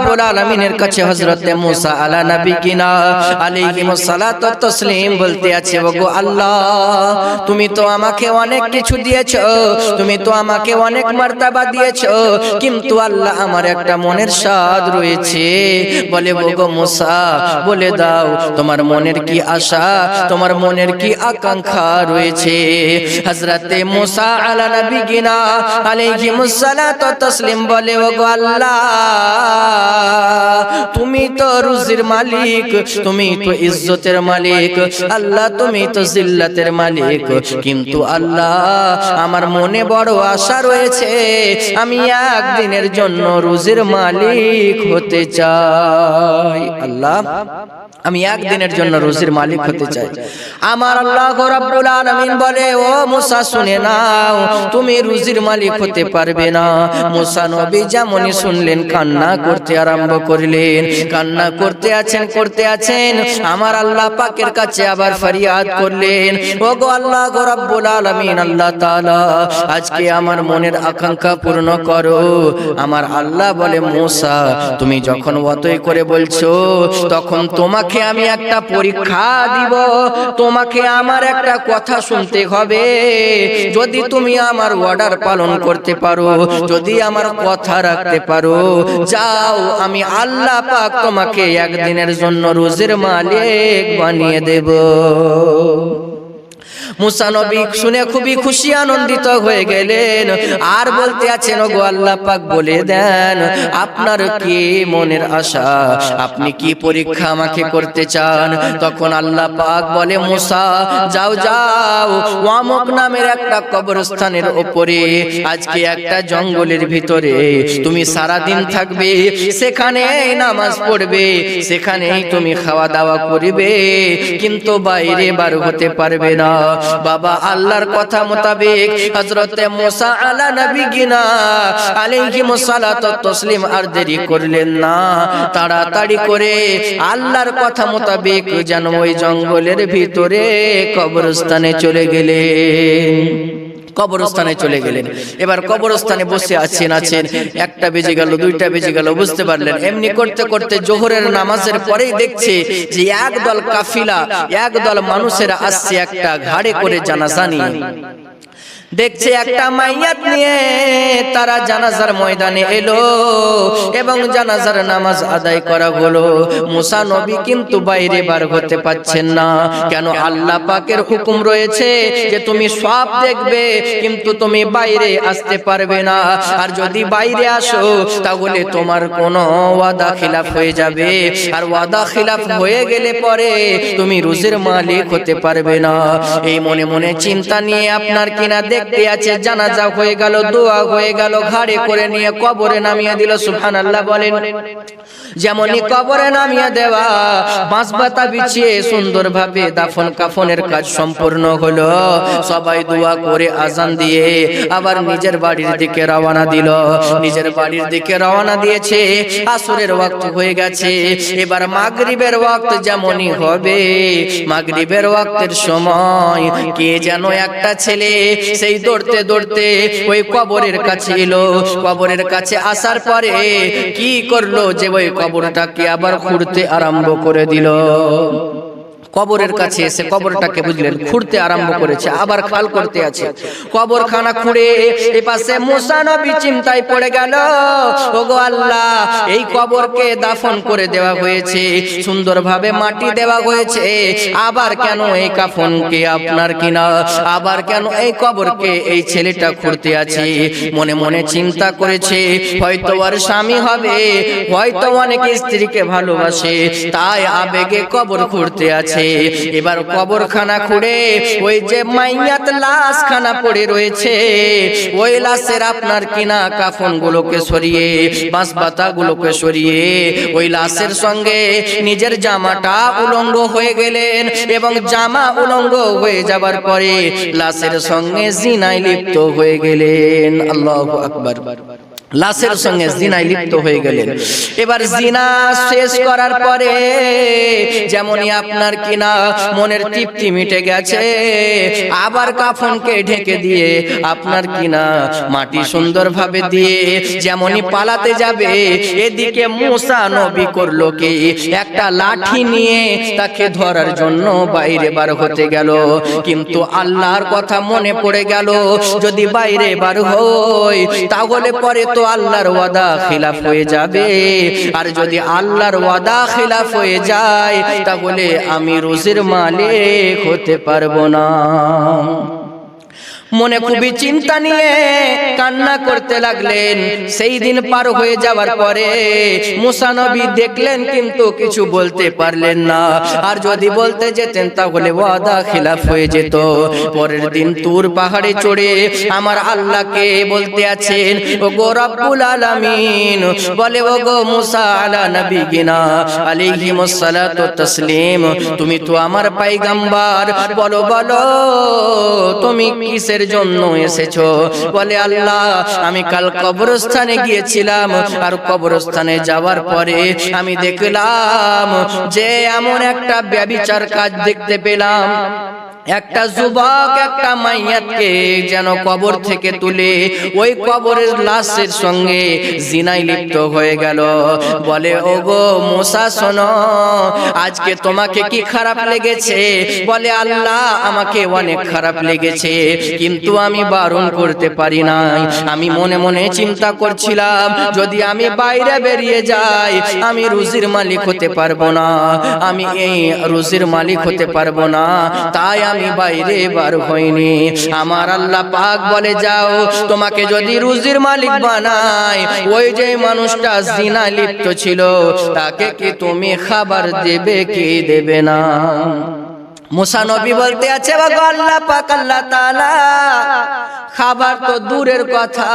রাব্বুল আলামিনের কাছে হযরত মুসা আলা নবী কিনা আলাইহিমুস সালাতু ওয়াত তাসলিম বলতে আছে, ওগো আল্লাহ, তুমি তো আমাকে অনেক কিছু দিয়েছ, তুমি তো আমাকে অনেক মার্তাবা দিয়েছ, কিন্তু আল্লাহ আমার একটা মনের স্বাদ রয়েছে। বলে, ওগো মুসা, বলে দাও, তোমার মনের কি আশা, তোমার মনের কি আকাঙ্ক্ষা রয়েছে? হযরতে মুসা আলা নবী কিনা আলাইহিমুস সালাতু ওয়াত তাসলিম বলে, ওগো আল্লাহ তুমি তো রুজির মালিক, তুমি তো ইজ্জতের মালিক। আল্লাহ, তুমি তো জিল্লাতের মালিক। কিন্তু আল্লাহ, আমার মনে বড় আশা রয়েছে, আমি একদিনের জন্য রুজির মালিক হতে চাই। আল্লাহ আমি একদিনের জন্য রুজির মালিক হতে চাই। আমার আল্লাহ রাব্বুল আলামিন বলে ও মুসা শুনে নাও তুমি রুজির মালিক হতে পারবে না। মুসা নবী যেমনই শুনলেন কান্না করতে আরম্ভ করলেন। কান্না করতে আছেন করতে আছেন। আমার আল্লাহ পাকের কাছে আবার ফরিয়াদ করলেন। ও গো আল্লাহ রাব্বুল আলামিন আল্লাহ তাআলা আজকে আমার মনের আকাঙ্ক্ষা পূর্ণ করো। আমার আল্লাহ বলে মুসা তুমি যখন অতই করে বলছো তখন তোমাকে আমি একটা পরীক্ষা দিব। তোমাকে আমার একটা কথা শুনতে হবে। যদি তুমি আমার অর্ডার পালন করতে পারো, যদি আমার কথা রাখতে পারো, যাও, আমি আল্লাহ পাক তোমাকে একদিনের জন্য রোজের মালিক বানিয়ে দেব। মুসা নবী শুনে খুবই খুশি আনন্দিত হয়ে গেলেন। আর বলতে আছেন গো আল্লাহ পাক বলে দেন আপনার কি মনের আশা? আপনি কি পরীক্ষা আমাকে করতে চান? তখন আল্লাহ পাক বলে মুসা যাও যাও ওয়ামক নামের একটা কবরস্থানের ওপরে। আজকে একটা জঙ্গলের ভিতরে তুমি সারা দিন থাকবে সেখানে নামাজ পড়বে সেখানেই তুমি খাওয়া দাওয়া করবে কিন্তু বাইরে বার হতে পারবে না বাবা আল্লাহর কথা মোতাবেক হযরতে মুসা আলা নবী গিনা আলাইহি মুসাল্লাতু তাসলিম আর দেরি করলেন না। তাড়াতাড়ি করে আল্লাহর কথা মোতাবেক যেন ওই জঙ্গলের ভিতরে কবরস্থানে চলে গেলেন। কবরস্থানে চলে গেলেন। এবার কবরস্থানে বসে আছেন আছেন। একটা বেজে গেল, দুইটা বেজে গেল, বুঝতে পারলেন। এমনি করতে করতে জোহরের নামাজের পরেই দেখছে যে একদল কাফিলা, একদল মানুষেরা আসছে একটা ঘাড়ে করে জানাজা দেখছে একটা মাইয়াত নিয়ে তারা জানাজার ময়দানে এলো এবং জানাজার নামাজ আদায় করা হলো। মুসা নবী কিন্তু বাইরে বার হতে পাচ্ছেন না। কেন আল্লাহ পাকের হুকুম রয়েছে যে তুমি সব দেখবে কিন্তু তুমি বাইরে আসতে পারবে না। আর যদি বাইরে আসো তাহলে তোমার কোনো ওয়াদা খিলাফ হয়ে যাবে। আর ওয়াদা খিলাফ হয়ে গেলে পরে তুমি রুজের মালিক হতে পারবে না। এই মনে মনে চিন্তা নিয়ে আপনার কিনা দেখতে আছে জানাজা হয়ে গেল, দোয়া হয়ে গেল, ঘাড়ে করে নিয়ে কবরে নামিয়ে দিল, সুবহানাল্লাহ বলেন। যেমনই কবরে নামিয়ে দেওয়া বাঁশ বাতা বিছিয়ে সুন্দরভাবে দাফন কাফনের কাজ সম্পূর্ণ হলো। সবাই দোয়া করে আজান দিয়ে আবার নিজের বাড়ির দিকে রওনা দিল। নিজের বাড়ির দিকে রওনা দিয়েছে, আসরের ওয়াক্ত হয়ে গেছে। এবার মাগরিবের ওয়াক্ত যেমনই হবে, মাগরিবের ওয়াক্তের সময় কে যেন একটা ছেলে সেই দৌড়তে দৌড়তে ওই কবরের কাছে এলো। কবরের কাছে আসার পরে কি করল যে ওই কবরটাকে আবার খুঁড়তে আরম্ভ করে দিল। কবরের কাছে এসে কবরটাকে বুঝলেন খুঁড়তে আরম্ভ করেছে আবার খাল করতে আছে। কবরখানা খুঁড়ে এ পাশে মুসা নবী চিন্তায় পড়ে গেল ওগো আল্লাহ এই কবরকে দাফন করে দেওয়া হয়েছে সুন্দরভাবে মাটি দেওয়া হয়েছে আবার কেন এই কাফনকে আপনার কিনা? আবার কেন এই কবরকে এই ছেলেটা খুঁড়তে আছে? মনে মনে চিন্তা করেছে হয়তো আর স্বামী হবে হয়তো অনেক স্ত্রীকে ভালোবাসে তাই আবেগে কবর খুঁড়তে আছে এবার কবরখানা খুঁড়ে ওই যে মাইয়াত লাশ খানা পড়ে রয়েছে। ওই লাশের আপনার কিনা কাফন গুলোকে সরিয়ে বাঁশ পাতা গুলোকে সরিয়ে ওই লাশের সঙ্গে নিজের জামাটা উলঙ্গ হয়ে গেলেন এবং জামা উলঙ্গ হয়ে যাবার পরে লাশের সঙ্গে জিনায় লিপ্ত হয়ে গেলেন। আল্লাহ আকবার। লাশের সঙ্গে জিনায় লিপ্ত হয়ে গেলেন। এবার জিনা শেষ করার পরে যেমনই আপনার কিনা মনের তৃপ্তি মিটে গেছে আবার কাফনকে ঢেকে দিয়ে আপনার কিনা মাটি সুন্দরভাবে দিয়ে যেমনই পালাতে যাবে এদিকে মুসা নবী করল কি? একটা লাঠি নিয়ে তাকে ধরার জন্য বাইরে বার হতে গেল। কিন্তু আল্লাহর কথা মনে পড়ে গেল। যদি বাইরে বার হই তাহলে পরে তো আল্লাহর ওয়াদা খিলাফ হয়ে যাবে। আর যদি আল্লাহর ওয়াদা খিলাফ হয়ে যায়, তাহলে আমি রোজের মালিক হতে পারব না। মনে খুবই চিন্তা নিয়ে কান্না করতে লাগলেন। সেই দিন পার হয়ে যাওয়ার পরে মুসানবী দেখলেন কিন্তু কিছু বলতে পারলেন না। আর যদি বলতে যেতেন তাহলে ওয়াদা খিলাফ হয়ে যেত। পরের দিন তুর পাহাড়ে চড়ে আমার আল্লাহকে বলতে আছেন ও গো রব্বুল আলামিন বলে ও গো মুসা আলা নবী গিনা আলাইহিমুস সালাতু তাসলিম তুমি তো আমার পাইগাম্বার বলো বলো তুমি কিসের জন্য এসেছ। বলে আল্লাহ, আমি কাল কবরস্থানে গিয়েছিলাম। আর কবরস্থানে যাওয়ার পরে আমি দেখলাম যে এমন একটা ব্যবিচার কাজ দেখতে পেলাম। একটা যুবক, একটা মাইয়াতকে যেন কবর থেকে তুলে ওই কবরের লাশের সঙ্গে জিনাই লিপ্ত হয়ে গেল। বলে ও গো মোসা, শোনো, আজকে তোমাকে কি খারাপ লেগেছে? বলে, আল্লাহ আমাকে অনেক খারাপ লেগেছে, কিন্তু আমি বারণ করতে পারি নাই। আমি মনে মনে চিন্তা করছিলাম, যদি আমি বাইরে বেরিয়ে যাই, আমি রুজির মালিক হতে পারব না। আমি এই রুজির মালিক হতে পারব না। তাই আমি বাইরে বার হইনি। আমার আল্লাহ পাক বলে, যাও, তোমাকে যদি রুজির মালিক বানায় ওই যে মানুষটা জিনা লিপ্ত ছিল, তাকে কি তুমি খাবার দেবে, কি দেবে না? মুসা নবী বলতে আছে আল্লাহ পাক আল্লাহ তাআলা খাবার তো দূরের কথা।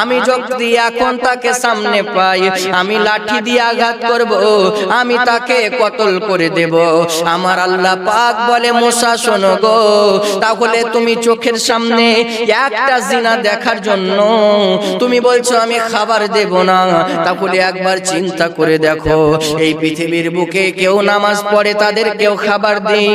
আমি যদি এখন তাকে সামনে পাই। আমি লাঠি দিয়ে আঘাত করব। আমি তাকে কতল করে দেব। আমার আল্লাহ পাক বলে মুসা শোনো গো তাহলে তুমি চোখের সামনে একটা জিনা দেখার জন্য তুমি বলছো আমি খাবার দেব না। তাহলে একবার চিন্তা করে দেখো এই পৃথিবীর বুকে কেউ নামাজ পড়ে তাদের কেউ খাবার দেয়।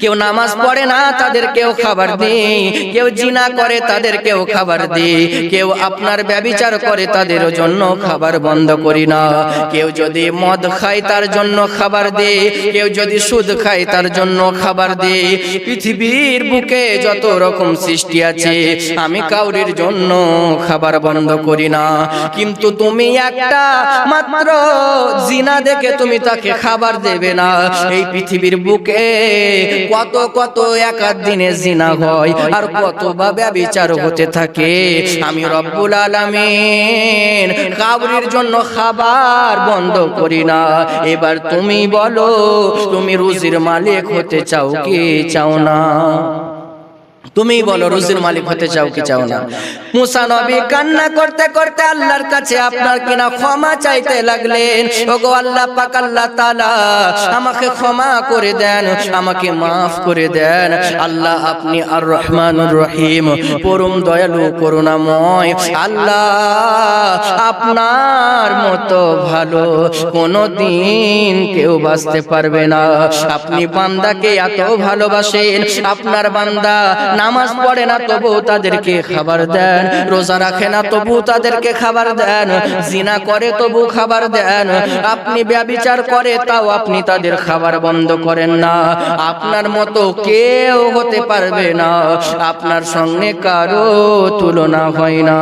কেউ নামাজ পড়ে না, তাদের কেউ খাবার দেই। কেউ জিনা করে, তাদের কেউ খাবার দেই। কেউ আপনার ব্যবিচার করে, তাদের জন্য খাবার বন্ধ করি না। কেউ যদি মদ খায়, তার জন্য খাবার দে কেউ যদি সুদ খায়, তার জন্য খাবার দে পৃথিবীর বুকে যত রকম সৃষ্টি আছে, আমি কাউরির জন্য খাবার বন্ধ করি না। কিন্তু তুমি একটা মাত্র জিনা দেখে তুমি তাকে খাবার দেবে না। এই পৃথিবীর বুকে কত কত একার দিনে জিনা হয়, আর কত ভাবে বিচার হতে থাকে। আমি রব্বুল আলামিন কাবরির জন্য খাবার বন্ধ করি না। এবার তুমি বলো, তুমি রুজির মালিক হতে চাও কি? চাও না। তুমি বলো রুজির মালিক হতে চাও কি চাও না? মুসা নবী কান্না করতে করতে আল্লাহর কাছে আপনার কিনা ক্ষমা চাইতে লাগলেন। ওগো আল্লাহ পাক আল্লাহ তাআলা আমাকে ক্ষমা করে দেন আমাকে maaf করে দেন। আল্লাহ আপনি আর রহমানুর রহিম পরম দয়ালু করুণাময়। আল্লাহ আপনার মতো ভালো কোনো দিন কেউ বাঁচতে পারবে না। আপনি বান্দাকে এত ভালোবাসেন। আপনার বান্দা নামাজ পড়ে না তবু তাদেরকে খাবার দেন। রোজা রাখে না তবু তাদেরকে খাবার দেন। জিনা করে তবু খাবার দেন। আপনি ব্যবিচার করে তাও আপনি তাদের খাবার বন্ধ করেন না। আপনার মতো কেউ হতে পারবে না। আপনার সঙ্গে কারও তুলনা হয় না।